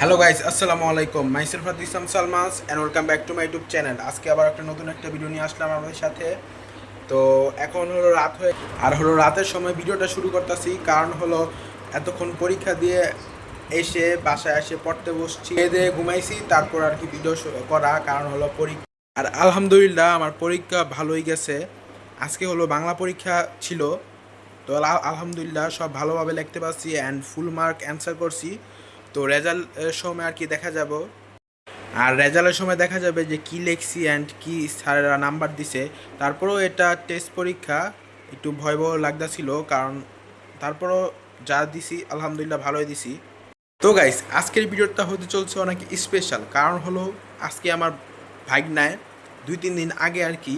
Hello guys আসসালামু আলাইকুম myself Islam Salmas and welcome back to my YouTube channel আজকে আবার একটা নতুন একটা ভিডিও নিয়ে আসলাম আমাদের সাথে। তো এখন হলো রাত হয়ে আর হলো রাতের সময় ভিডিওটা শুরু করতেছি। কারণ হলো এতক্ষণ পরীক্ষা দিয়ে এসে বাসায় এসে পড়তে বসছি। খেয়ে দিয়ে ঘুমাইছি, তারপর আর কি ভিডিও করা। কারণ হলো পরীক্ষা আর আলহামদুলিল্লাহ আমার পরীক্ষা ভালোই গেছে। আজকে হলো বাংলা পরীক্ষা ছিল। তো আল- আলহামদুলিল্লাহ সব ভালোভাবে লিখতে পারছি অ্যান্ড ফুল মার্ক অ্যান্সার করছি। তো রেজাল্টের সময় আর কি দেখা যাব। আর রেজাল্টের সময় দেখা যাবে যে কি লিখছি অ্যান্ড কি স্যারেরা নাম্বার দিছে। তারপরেও এটা টেস্ট পরীক্ষা, একটু ভয়াবহ লাগতেছিল কারণ তারপরও যা দিছি, আলহামদুলিল্লাহ ভালোই দিছি। তো গাইস আজকের ভিডিওটা হতে চলছে অনেক স্পেশাল কারণ হলো আজকে আমার ভাগনায় দুই তিন দিন আগে আর কি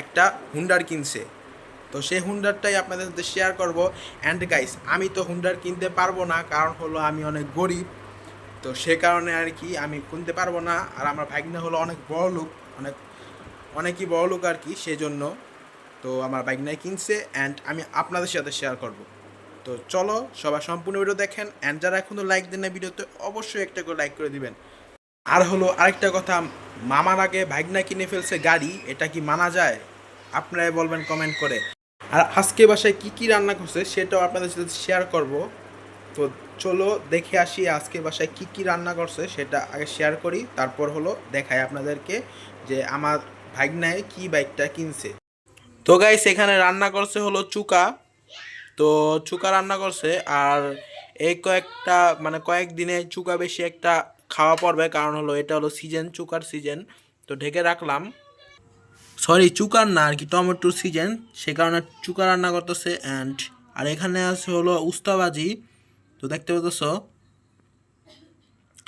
একটা হুন্ডার কিনছে। তো সেই হুন্ডারটাই আপনাদের সাথে শেয়ার করব। অ্যান্ড গাইস আমি তো হুন্ডার কিনতে পারব না, কারণ হলো আমি অনেক গরিব। তো সে কারণে আর কি আমি কিনতে পারব না, আর আমার ভাগনা হলো অনেক বড় লোক, অনেক, অনেকই বড় লোক আর কি সেজন্য। তো আমার ভাগনায় কিনছে অ্যান্ড আমি আপনাদের সাথে শেয়ার করব। তো চলো সবাই সম্পূর্ণ ভিডিও দেখেন অ্যান্ড যারা এখনও লাইক দেন না ভিডিওতে, অবশ্যই একটা করে লাইক করে দিবেন। আর হলো আরেকটা কথা, মামার আগে ভাগনা কিনে ফেলছে গাড়ি, এটা কি মানা যায়? আপনারাই বলবেন কমেন্ট করে। আর আজকে বাসায় কি কি রান্না করছে সেটাও আপনাদের সাথে শেয়ার করব। তো চলো দেখে আসি আজকে বাসায় কি কি রান্না করছে, সেটা আগে শেয়ার করি, তারপর হলো দেখাই আপনাদেরকে যে আমার ভাগনায় কি বাইকটা কিনছে। তো গাইস এখানে রান্না করছে হলো চুকা। তো চুকা রান্না করছে, আর এই কয়েকটা মানে কয়েকদিনে চুকা বেশি একটা খাওয়া পড়বে, কারণ হলো এটা হলো সিজন চুকার সিজন তো ঢেকে রাখলাম। সরি, চুকার না, আর কি টমেটোর সিজন, সে কারণে চুকা রান্না করতেছে অ্যান্ড আর এখানে আছে হলো উস্তাবাজি, তো দেখতে পাচ্ছ।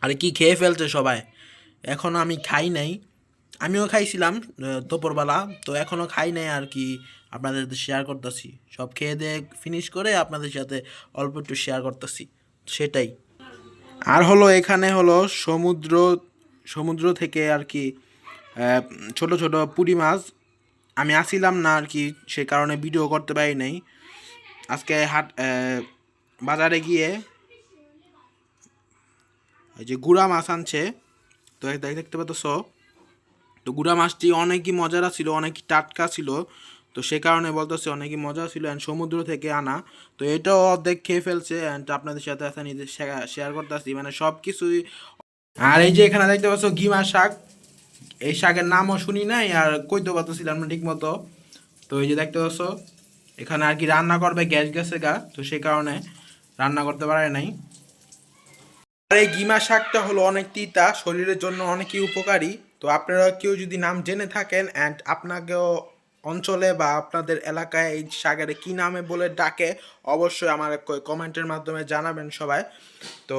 আর কি খেয়ে ফেলছে সবাই এখনও আমি খাই নাই। আমিও খাইছিলাম দুপুরবেলা, তো এখনও খাই নাই আর কি, আপনাদের সাথে শেয়ার করতেছি। সব খেয়ে দিয়ে ফিনিশ করে আপনাদের সাথে অল্প একটু শেয়ার করতেছি, সেটাই। আর হলো এখানে হলো সমুদ্র সমুদ্র থেকে আর কি ছোট ছোট পুঁটি মাছ। আমি আসিলাম না আর কি, সে কারণে ভিডিও করতে পারি নাই। আজকে হাট বাজারে গিয়ে যে গুড়া মাছ আনছে। তো দেখতে পাচ্ছ? তো গুড়া মাছটি অনেকই মজার ছিল, অনেকই টাটকা ছিল। তো সে কারণে বলতেছে অনেকই মজা ছিল অ্যান্ড সমুদ্র থেকে আনা। তো এটাও অর্ধেক খেয়ে ফেলছে অ্যান্ড আপনাদের সাথে আছে নিজে শেয়ার করতেছি। মানে সব কিছুই আর এই যে এখানে দেখতে পাচ্ছ গিমা শাক। এই শাকের নামও শুনি নাই আর কইতে পারতেছিলাম না ঠিক মতো তো এই যে দেখতে পাচ্ছ, এখানে আর কি রান্না করবে গ্যাস গেছে গা, তো সেই কারণে রান্না করতে পারে নাই। আর এই গিমা শাকটা হলো অনেক তিতা, শরীরের জন্য অনেকই উপকারী। তো আপনারা কেউ যদি নাম জেনে থাকেন অ্যান্ড আপনাকেও অঞ্চলে বা আপনাদের এলাকায় এই শাকের কি নামে বলে ডাকে, অবশ্যই আমার কমেন্টের মাধ্যমে জানাবেন সবাই। তো